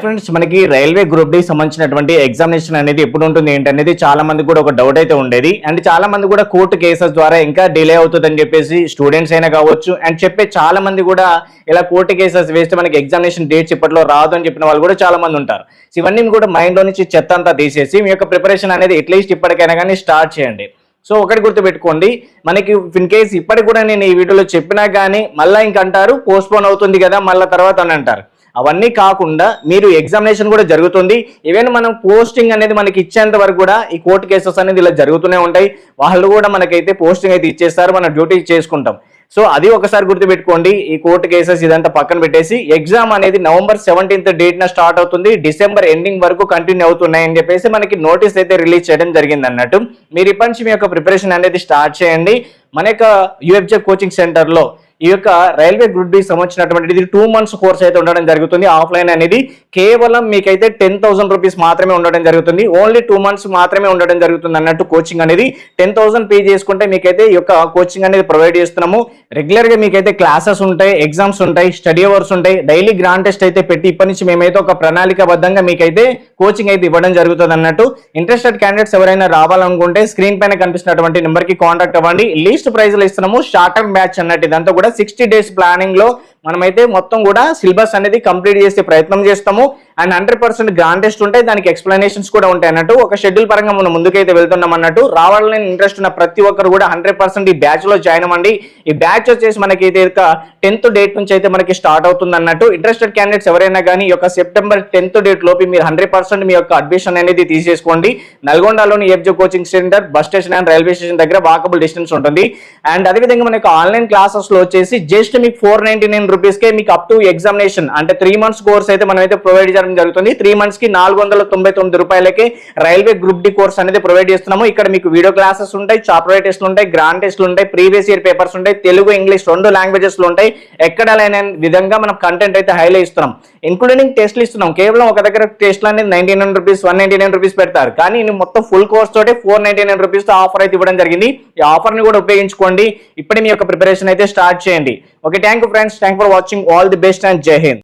Friends మనకి railway group D సంబంధించినటువంటి examination అనేది ఎప్పుడు ఉంటుంది ఏంటనేది చాలా మంది కూడా ఒక డౌట్ అయితే ఉండేది. అండ్ చాలా మంది కూడా కోర్టు కేసెస్ ద్వారా ఇంకా డిలే అవుతుందని చెప్పేసి స్టూడెంట్స్ అయినా కావచ్చు అండ్ చెప్పే చాలా మంది కూడా ఇలా కోర్టు కేసెస్ వేస్తే మనకి ఎగ్జామినేషన్ డేట్స్ ఇప్పట్లో రాదు అని చెప్పిన వాళ్ళు కూడా చాలా మంది ఉంటారు. సో ఇవన్నీ కూడా మైండ్లో నుంచి చెత్త అంతా తీసేసి మీ యొక్క ప్రిపరేషన్ అనేది అట్లీస్ట్ ఇప్పటికైనా కానీ స్టార్ట్ చేయండి. సో ఒకటి గుర్తుపెట్టుకోండి మనకి ఇన్ కేస్ ఇప్పటికి కూడా నేను ఈ వీడియోలో చెప్పినా కానీ మళ్ళీ ఇంకంటారు పోస్ట్పోన్ అవుతుంది కదా మళ్ళీ తర్వాత అని అంటారు. అవన్నీ కాకుండా మీరు ఎగ్జామినేషన్ కూడా జరుగుతుంది. ఈవెన్ మనం పోస్టింగ్ అనేది మనకి ఇచ్చేంత వరకు కూడా ఈ కోర్టు కేసెస్ అనేది ఇలా జరుగుతూనే ఉంటాయి. వాళ్ళు కూడా మనకైతే పోస్టింగ్ అయితే ఇచ్చేస్తారు. మన డ్యూటీ చేసుకుంటాం. సో అది ఒకసారి గుర్తుపెట్టుకోండి. ఈ కోర్టు కేసెస్ ఇదంతా పక్కన పెట్టేసి ఎగ్జామ్ అనేది నవంబర్ సెవెంటీన్త్ డేట్న స్టార్ట్ అవుతుంది. డిసెంబర్ ఎండింగ్ వరకు కంటిన్యూ అవుతున్నాయని చెప్పేసి మనకి నోటీస్ అయితే రిలీజ్ చేయడం జరిగింది అన్నట్టు. మీరు ఇప్పటి నుంచి మీ యొక్క ప్రిపరేషన్ అనేది స్టార్ట్ చేయండి. మన యొక్క యూఎఫ్జే కోచింగ్ సెంటర్లో ఈ యొక్క రైల్వే గ్రూప్ డి సంబంధించినటువంటి ఇది టూ మంత్స్ కోర్స్ అయితే ఉండడం జరుగుతుంది. ఆఫ్లైన్ అనేది కేవలం మీకైతే టెన్ థౌసండ్ రూపీస్ మాత్రమే ఉండడం జరుగుతుంది. ఓన్లీ టూ మంత్స్ మాత్రమే ఉండడం జరుగుతుంది అన్నట్టు కోచింగ్ అనేది. టెన్ థౌసండ్ పే చేసుకుంటే మీకైతే ఈ యొక్క కోచింగ్ అనేది ప్రొవైడ్ చేస్తున్నాము. రెగ్యులర్గా మీకైతే క్లాసెస్ ఉంటాయి ఎగ్జామ్స్ ఉంటాయి స్టడీ అవర్స్ ఉంటాయి. డైలీ గ్రాండ్ టెస్ట్ అయితే పెట్టి ఇప్పటి నుంచి మేమైతే ఒక ప్రణాళికబద్ధంగా మీకైతే కోచింగ్ అయితే ఇవ్వడం జరుగుతుంది అన్నట్టు. ఇంట్రెస్టెడ్ క్యాండిడేట్స్ ఎవరైనా రావాలనుకుంటే స్క్రీన్ పైన కనిపిస్తున్నటువంటి నెంబర్కి కాంటాక్ట్ అవ్వండి. లీస్ట్ ప్రైజ్లో ఇస్తున్నాము. షార్ట్ టర్మ్ బ్యాచ్ అన్నట్టు. ఇదంతా కూడా సిక్స్టీ డేస్ ప్లానింగ్లో మనమైతే మొత్తం కూడా సిలబస్ అనేది కంప్లీట్ చేసే ప్రయత్నం చేస్తాము. అండ్ హండ్రెడ్ పర్సెంట్ గ్రాంటెస్ట్ ఉంటాయి. దానికి ఎక్స్ప్లెనేషన్స్ కూడా ఉంటాయి అన్నట్టు. ఒక షెడ్యూల్ పరంగా మనం ముందుకైతే వెళ్తున్నాం అన్నట్టు. రావాలని ఇంట్రెస్ట్ ఉన్న ప్రతి ఒక్కరు కూడా హండ్రెడ్ పర్సెంట్ ఈ బ్యాచ్లో జాయిన్ అవ్వండి. ఈ బ్యాచ్ వచ్చేసి మనకి అయితే టెన్త్ డేట్ నుంచి అయితే మనకి స్టార్ట్ అవుతుంది అన్నట్టు. ఇంట్రెస్టెడ్ క్యాండిడేట్స్ ఎవరైనా కానీ ఈ యొక్క సెప్టెంబర్ టెన్త్ డేట్ లోపు మీరు హండ్రెడ్ పర్సెంట్ మీ యొక్క అడ్మిషన్ అనేది తీసేసుకోండి. నల్గొండలోని ఎఫ్జో coaching center bus station and railway station దగ్గర వాకబుల్ డిస్టెన్స్ ఉంటుంది. అండ్ అదేవిధంగా మన ఆన్లైన్ క్లాసెస్లో వచ్చేసి జస్ట్ మీకు ఫోర్ నైన్టీ నైన్ రూపీస్ కే మీకు అప్ టు ఎగ్జామినేషన్ అంటే త్రీ మంత్స్ కోర్స్ అయితే మనం అయితే ప్రొవైడ్ చేయడం జరుగుతుంది. త్రీ మంత్స్కి నాలుగు వందల తొంభై తొమ్మిది రూపాయలకి రైల్వే గ్రూప్ డి కోర్స్ అనేది ప్రొవైడ్ చేస్తున్నాము. ఇక్కడ మీకు వీడియో క్లాసెస్ ఉంటాయి చాప్టర్ టెస్ట్లు ఉంటాయి గ్రాండ్ టెస్ట్లు ఉంటాయి ప్రీవియస్ ఇయర్ పేపర్స్ ఉంటాయి తెలుగు ఇంగ్లీష్ రెండు లాంగ్వేజెస్లో ఉంటాయి. ఎక్కడ లేని విధంగా మనం కంటెంట్ అయితే హైలైట్ ఇస్తున్నాం. ఇంక్లూడింగ్ టెస్ట్లు ఇస్తున్నాం. కేవలం ఒక దగ్గర టెస్ట్లు అనేది ninety nine rupees one ninety nine rupees పెడతారు. కానీ నేను మొత్తం ఫుల్ కోర్స్ తోటి ఫోర్ నైన్టీ నైన్ రూపీస్తో ఆఫర్ అయితే ఇవ్వడం జరిగింది. ఈ ఆఫర్ని కూడా ఉపయోగించుకోండి. ఇప్పుడే మీ యొక్క ప్రిపరేషన్ అయితే స్టార్ట్ చేయండి. Okay, thank you friends. Thank you for watching. All the best and Jai Hind.